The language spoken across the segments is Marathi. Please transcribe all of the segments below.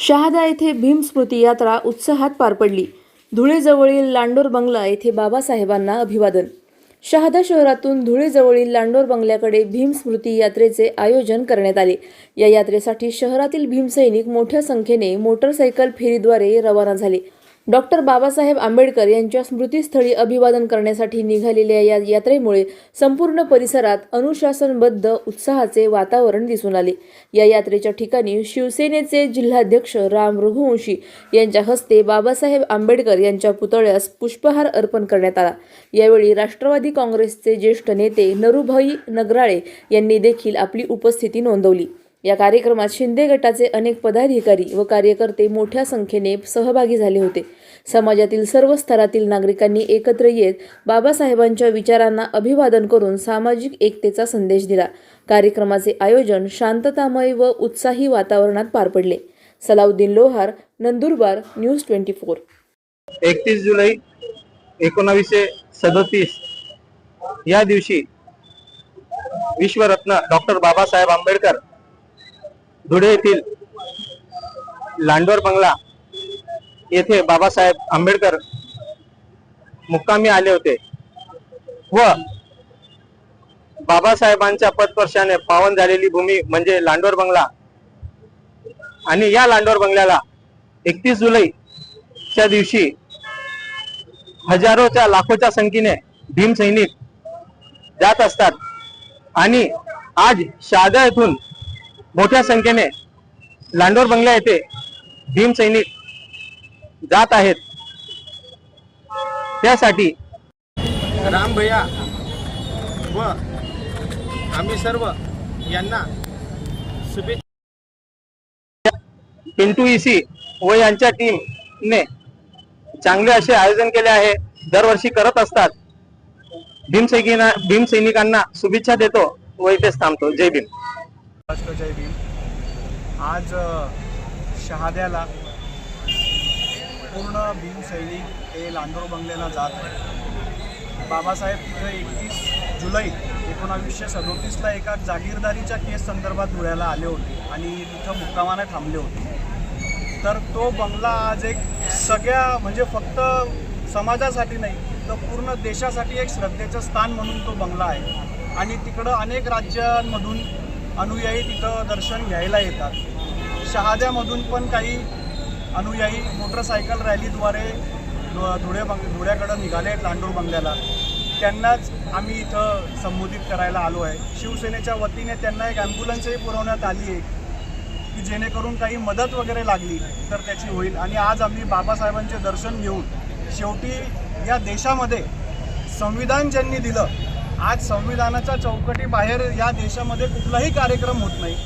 शहादा येथे भीम स्मृती यात्रा उत्साहात पार पडली. धुळेजवळील लांडोर बंगला येथे बाबासाहेबांना अभिवादन. शहादा शहरातून धुळेजवळील लांडोर बंगल्याकडे भीम स्मृती यात्रेचे आयोजन करण्यात आले. या यात्रेसाठी शहरातील भीमसैनिक मोठ्या संख्येने मोटरसायकल फेरीद्वारे रवाना झाले. डॉक्टर बाबासाहेब आंबेडकर यांच्या स्मृतीस्थळी अभिवादन करण्यासाठी निघालेल्या या यात्रेमुळे संपूर्ण परिसरात अनुशासनबद्ध उत्साहाचे वातावरण दिसून आले. या यात्रेच्या ठिकाणी शिवसेनेचे जिल्हाध्यक्ष राम रघुवंशी यांच्या हस्ते बाबासाहेब आंबेडकर यांच्या पुतळ्यास पुष्पहार अर्पण करण्यात आला. यावेळी राष्ट्रवादी काँग्रेसचे ज्येष्ठ नेते नरुभाई नगराळे यांनी देखील आपली उपस्थिती नोंदवली. या कार्यक्रमात शिंदे गटाचे अनेक पदाधिकारी व कार्यकर्ते मोठ्या संख्येने सहभागी झाले होते. समाजातील सर्व स्तरातील नागरिकांनी एकत्र येत बाबासाहेबांच्या विचारांना अभिवादन करून सामाजिक एकतेचा संदेश दिला. कार्यक्रमाचे आयोजन शांततामय व उत्साही वातावरणात पार पडले. Salauddin Lohar Nandurbar news twenty four. एकतीस जुलै एकोणावीसशे सदोतीस. या दिवशी विश्वरत्न डॉक्टर बाबासाहेब आंबेडकर धुळे येथील लांडोर बंगला येथे बाबासाहेब आंबेडकर मुक्कामी आले होते व बाबासाहेबांच्या पदस्पर्शाने पावन झालेली भूमी म्हणजे लांडोर बंगला. आणि या लांडोर बंगल्याला एकतीस जुलैच्या दिवशी हजारोच्या लाखोच्या संख्येने भीमसैनिक जात असतात. आणि आज शहादा येथून मोठ्या संख्येने लांडोर बंगला येथे भीमसैनिक जात आहेत. त्यासाठी राम भैया व आम्ही सर्व यांना शुभेच्छा पिंटू इसी व यांच्या टीमने चांगले असे आयोजन केले आहे. दरवर्षी करत असतात. भीम सैनिकांना भीम सैनिकांना शुभेच्छा देतो व इथेच थांबतो. जय भीम. राष्ट्र जय भीम. आज शहाद्याला पूर्ण भीम सैनिक हे लांडोर बंगल्याला जात आहे बाबासाहेब तिथं एकतीस जुलै एकोणावीसशे सदोतीसला एका जागीरदारीच्या केस संदर्भात धुळ्याला आले होते आणि तिथं मुक्कामाने थांबले होते. तर तो बंगला आज एक सगळ्या म्हणजे फक्त समाजासाठी नाही तर पूर्ण देशासाठी एक श्रद्धेचं स्थान म्हणून तो बंगला आहे. आणि तिकडं अनेक राज्यांमधून अनुयायी तिथं दर्शन घ्यायला येतात. शहाद्यामधून पण काही अनुयायी मोटरसायकल रॅलीद्वारे धु- धुळे बंग धुळ्याकडं निघाले आहेत लांडूर बंगल्याला. त्यांनाच आम्ही इथं संबोधित करायला आलो आहे. शिवसेनेच्या वतीने त्यांना एक ॲम्ब्युलन्सही पुरवण्यात आली आहे की जेणेकरून काही मदत वगैरे लागली तर त्याची होईल. आणि आज आम्ही बाबासाहेबांचे दर्शन घेऊन शेवटी या देशामध्ये संविधान ज्यांनी दिलं आज संविधानाच्या चौकटीबाहेर या देशामध्ये कुठलाही कार्यक्रम होत नाही.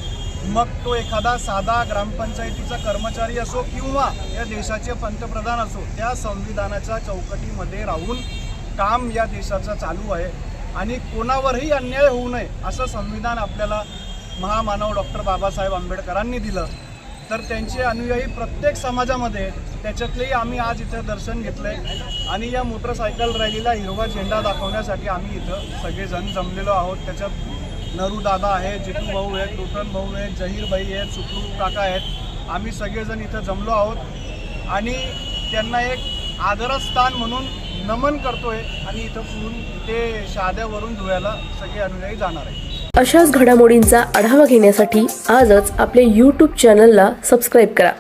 मग तो एखादा साधा ग्रामपंचायतीचा कर्मचारी असो किंवा या देशाचे पंतप्रधान असो त्या संविधानाच्या चौकटीमध्ये राहून काम या देशाचं चालू आहे आणि कोणावरही अन्याय होऊ नये असं संविधान आपल्याला महामानव डॉक्टर बाबासाहेब आंबेडकरांनी दिलं. तर त्यांचे अनुयायी प्रत्येक समाजामध्ये त्याच्यातलेही आम्ही आज इथं दर्शन घेतलंय आणि या मोटरसायकल रॅलीला हिरवा झेंडा दाखवण्यासाठी आम्ही इथं सगळेजण जमलेलो आहोत. त्याच्यात नरू दादा आहेत जितू भाऊ आहेत लोटन भाऊ आहेत जहीरबाई आहेत सुखरू काका आहेत. आम्ही सगळेजण इथं जमलो आहोत. आणि त्यांना एक आदरस्थान म्हणून नमन करतोय आणि इथं पुरून ते शहाद्यावरून धुळ्याला सगळे अनुयायी जाणार आहेत. अशाच घडामोडींचा आढावा घेण्यासाठी आजच आपल्या यूट्यूब चॅनलला सबस्क्राईब करा.